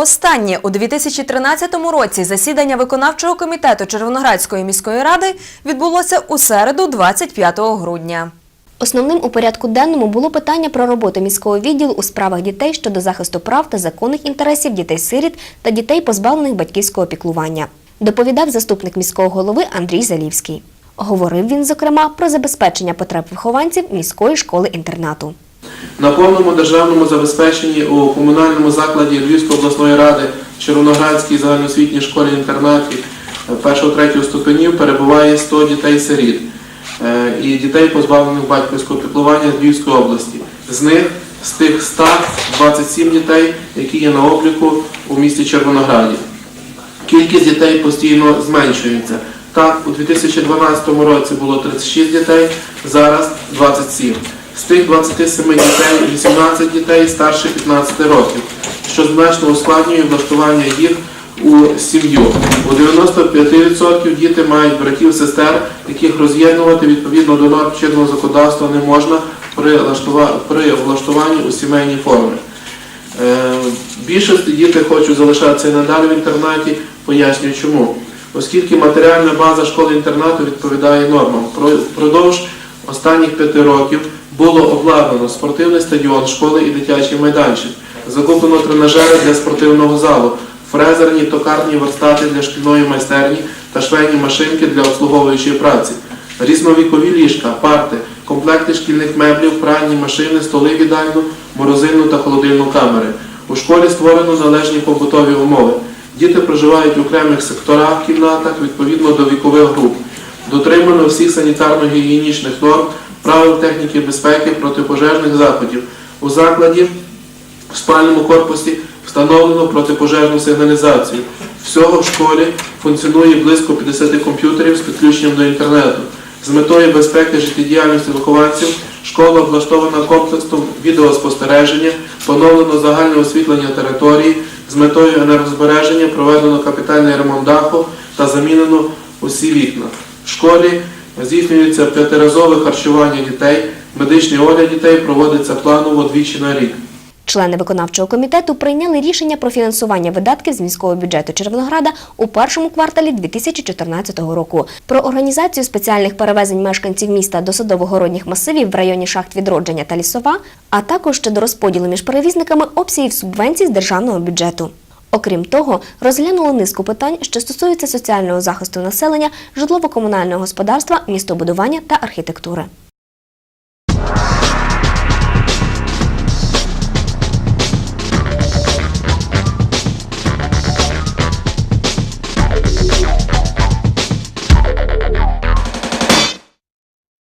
Останнє у 2013 році засідання виконавчого комітету Червоноградської міської ради відбулося у середу, 25 грудня. Основним у порядку денному було питання про роботу міського відділу у справах дітей щодо захисту прав та законних інтересів дітей-сиріт та дітей, позбавлених батьківського піклування. Доповідав заступник міського голови Андрій Залівський. Говорив він, зокрема, про забезпечення потреб вихованців міської школи-інтернату. На повному державному забезпеченні у комунальному закладі Львівської обласної ради Червоноградській загальноосвітній школі-інтернаті 1-3 ступенів перебуває 100 дітей-сиріт е, і дітей, позбавлених батьківського піклування Львівської області. З них з тих 100 27 дітей, які є на обліку у місті Червонограді. Кількість дітей постійно зменшується. Так, у 2012 році було 36 дітей, зараз 27. З тих 27 дітей 18 дітей старше 15 років, що значно ускладнює влаштування їх у сім'ю. У 95% діти мають братів, сестер, яких роз'єднувати відповідно до норм чинного законодавства не можна при влаштува- влаштуванні у сімейній формі. Е, Більшості діти хочуть залишатися і надалі в інтернаті, пояснюю чому. Оскільки матеріальна база школи-інтернату відповідає нормам. Про- Впродовж останніх п'яти років було обладнано спортивний стадіон, школи і дитячий майданчик, закуплено тренажери для спортивного залу, фрезерні, токарні верстати для шкільної майстерні та швейні машинки для обслуговуючої праці, різновікові ліжка, парти, комплекти шкільних меблів, пральні машини, столи віддальну, морозильну та холодильну камери. У школі створено належні побутові умови. Діти проживають в окремих секторах, кімнатах відповідно до вікових груп. Дотримано всіх санітарно-гігієнічних норм, правил техніки безпеки, протипожежних заходів. У закладі в спальному корпусі встановлено протипожежну сигналізацію. Всього в школі функціонує близько 50 комп'ютерів з підключенням до інтернету. З метою безпеки життєдіяльності вихованців школа облаштована комплексом відеоспостереження, поновлено загальне освітлення території, з метою енергозбереження проведено капітальний ремонт даху та замінено усі вікна. В школі здійснюється п'ятиразове харчування дітей, медичний огляд дітей проводиться планово двічі на рік. Члени виконавчого комітету прийняли рішення про фінансування видатків з міського бюджету Червонограда у першому кварталі 2014 року. Про організацію спеціальних перевезень мешканців міста до садово-городніх масивів в районі шахт відродження та лісова, а також щодо розподілу між перевізниками обсягів субвенцій з державного бюджету. Окрім того, розглянули низку питань, що стосуються соціального захисту населення, житлово-комунального господарства, містобудування та архітектури.